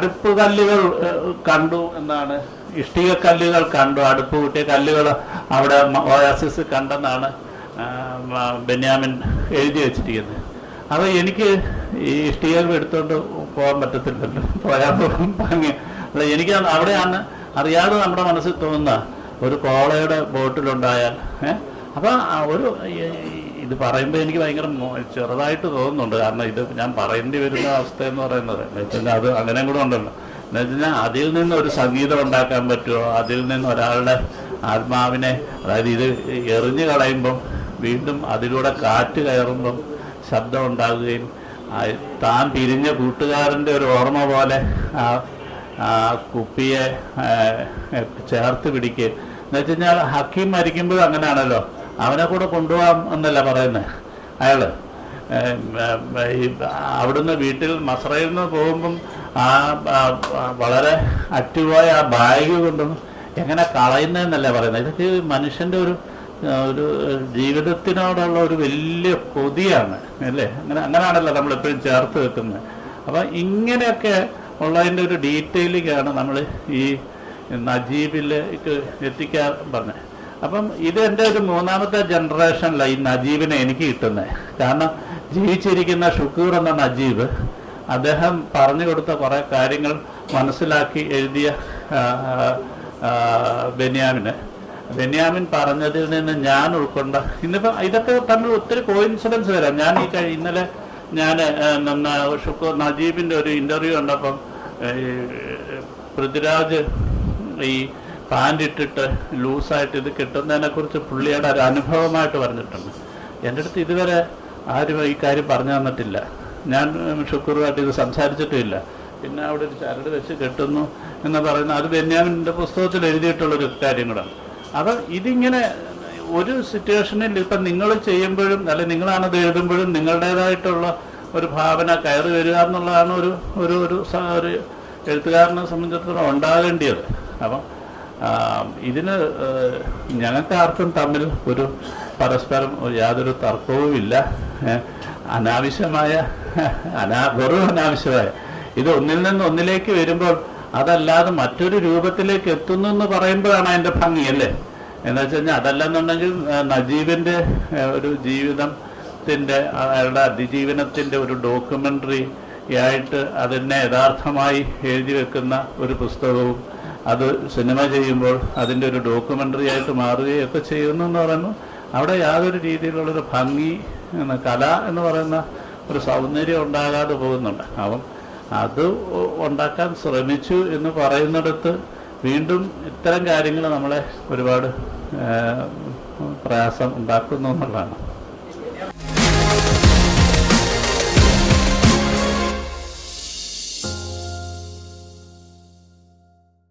അടുപ്പ് കല്ലുകൾ കണ്ടു എന്നാണ്. ഇഷ്ടിക കല്ലുകൾ കണ്ടു. അടുപ്പ് കൂട്ടിയ കല്ലുകൾ അവിടെ ഓയാസിസ് കണ്ടെന്നാണ് ബെന്യാമിൻ എഴുതി വെച്ചിരിക്കുന്നത്. അപ്പോൾ എനിക്ക് ഈ ഇഷ്ടികകൾ എടുത്തുകൊണ്ട് പോകാൻ പറ്റത്തില്ലല്ലോ. പോയാൽ ഭംഗി. അല്ല എനിക്ക് അത് അവിടെയാണ് അറിയാതെ നമ്മുടെ മനസ്സിൽ തോന്നുന്ന ഒരു കോളയുടെ ബോട്ടിലുണ്ടായാൽ ഏഹ് അപ്പൊ ഒരു ഇത് പറയുമ്പോൾ എനിക്ക് ഭയങ്കര ചെറുതായിട്ട് തോന്നുന്നുണ്ട്. കാരണം ഇത് ഞാൻ പറയേണ്ടി വരുന്ന അവസ്ഥ എന്ന് പറയുന്നത് എന്നുവെച്ചാൽ അത് അങ്ങനെ കൂടെ ഉണ്ടല്ലോ. എന്ന് വെച്ചാൽ അതിൽ നിന്ന് ഒരു സംഗീതം ഉണ്ടാക്കാൻ പറ്റുമോ അതിൽ നിന്ന് ഒരാളുടെ ആത്മാവിനെ അതായത് ഇത് എറിഞ്ഞു കളയുമ്പം വീണ്ടും അതിലൂടെ കാറ്റ് കയറുമ്പം ശബ്ദം ഉണ്ടാകുകയും താൻ പിരിഞ്ഞ കൂട്ടുകാരന്റെ ഒരു ഓർമ്മ പോലെ ആ കുപ്പിയെ ചേർത്ത് പിടിക്കുക എന്ന് വെച്ച് കഴിഞ്ഞാൽ ഹക്കീം മരിക്കുമ്പോഴും അങ്ങനെയാണല്ലോ. അവനെ കൂടെ കൊണ്ടുപോകാം എന്നല്ല പറയുന്നത് അയാൾ അവിടുന്ന് വീട്ടിൽ മസറയിൽ നിന്ന് പോകുമ്പം ആ വളരെ അറ്റുപോയ ആ ബാഗ് കൊണ്ടൊന്നും എങ്ങനെ കളയുന്നതെന്നല്ല പറയുന്നത്? ഇതൊക്കെ മനുഷ്യന്റെ ഒരു ഒരു ജീവിതത്തിനോടുള്ള ഒരു വലിയ കൊതിയാണ് അല്ലേ? അങ്ങനെ അങ്ങനെയാണല്ലോ നമ്മൾ എപ്പോഴും ചേർത്ത് വെക്കുന്നത്. അപ്പൊ ഇങ്ങനെയൊക്കെ ഉള്ളതിന്റെ ഒരു ഡീറ്റെയിലിംഗാണ് നമ്മൾ ഈ നജീബിലേക്ക് എത്തിക്കാൻ പറഞ്ഞത് അപ്പം ഇത് എന്റെ ഒരു മൂന്നാമത്തെ ജനറേഷനിലാണ് ഈ നജീബിനെ എനിക്ക് കിട്ടുന്നത് കാരണം ജീവിച്ചിരിക്കുന്ന ഷുക്കൂർ എന്ന നജീബ് അദ്ദേഹം പറഞ്ഞു കൊടുത്ത കുറേ കാര്യങ്ങൾ മനസ്സിലാക്കി എഴുതിയ ബെന്യാമിന്. ബെന്യാമിൻ പറഞ്ഞതിൽ നിന്ന് ഞാൻ ഉൾക്കൊണ്ട ഇന്നിപ്പോ ഇതൊക്കെ തമ്മിൽ ഒത്തിരി കോയിൻസിഡൻസ് വരാം. ഞാൻ ഈ കഴി ഇന്നലെ ഞാൻ ഷുക്കൂർ നജീബിന്റെ ഒരു ഇന്റർവ്യൂ കണ്ടപ്പം പൃഥ്വിരാജ് ഈ പാന്റ് ഇട്ടിട്ട് ലൂസായിട്ട് ഇത് കിട്ടുന്നതിനെ കുറിച്ച് പുള്ളിയുടെ ഒരു അനുഭവമായിട്ട് പറഞ്ഞിട്ടുണ്ട്. എന്റെ അടുത്ത് ഇതുവരെ ആരും ഈ കാര്യം പറഞ്ഞു തന്നിട്ടില്ല. ഞാൻ ഷുക്കൂറുമായിട്ട് ഇത് സംസാരിച്ചിട്ടുമില്ല. പിന്നെ അവിടെ ഒരു ചരട് വെച്ച് കെട്ടുന്നു എന്ന് പറയുന്ന അത് ബെന്യാമിന്റെ പുസ്തകത്തിൽ എഴുതിയിട്ടുള്ളൊരു കാര്യം കൂടാണ് അപ്പം ഇതിങ്ങനെ ഒരു സിറ്റുവേഷനിൽ ഇപ്പം നിങ്ങൾ ചെയ്യുമ്പോഴും അല്ലെ നിങ്ങളാണത് എഴുതുമ്പോഴും നിങ്ങളുടേതായിട്ടുള്ള ഒരു ഭാവന കയറി വരിക എന്നുള്ളതാണ് ഒരു ഒരു ഒരു എഴുത്തുകാരനെ സംബന്ധിച്ചിടത്തോളം ഉണ്ടാകേണ്ടത് അപ്പം ഇതിന് ഞങ്ങൾക്ക് ആർക്കും തമ്മിൽ ഒരു പരസ്പരം യാതൊരു തർക്കവുമില്ല. അനാവശ്യമായ അനാ വെറും അനാവശ്യമായ. ഇത് ഒന്നിൽ നിന്ന് ഒന്നിലേക്ക് വരുമ്പോൾ അതല്ലാതെ മറ്റൊരു രൂപത്തിലേക്ക് എത്തുന്നു എന്ന് പറയുമ്പോഴാണ് അതിന്റെ ഭംഗി അല്ലേ? എന്ന് വെച്ച് കഴിഞ്ഞാൽ അതല്ലെന്നുണ്ടെങ്കിൽ നജീബിന്റെ ഒരു ജീവിതത്തിന്റെ അയാളുടെ അതിജീവനത്തിന്റെ ഒരു ഡോക്യുമെന്ററി ആയിട്ട് അതിനെ യഥാർത്ഥമായി എഴുതി വെക്കുന്ന ഒരു പുസ്തകവും അത് സിനിമ ചെയ്യുമ്പോൾ അതിന്റെ ഒരു ഡോക്യുമെന്ററി ആയിട്ട് മാറുകയൊക്കെ ചെയ്യുന്നു എന്ന് പറയുന്നു. അവിടെ യാതൊരു രീതിയിലുള്ളൊരു ഭംഗി കല എന്ന് പറയുന്ന ഒരു സൗന്ദര്യം ഉണ്ടാകാതെ പോകുന്നുണ്ട്. അപ്പം അത് ഉണ്ടാക്കാൻ ശ്രമിച്ചു എന്ന് പറയുന്നിടത്ത് വീണ്ടും ഇത്തരം കാര്യങ്ങൾ നമ്മളെ ഒരുപാട് പ്രയാസം ഉണ്ടാക്കുന്നു എന്നുള്ളതാണ്.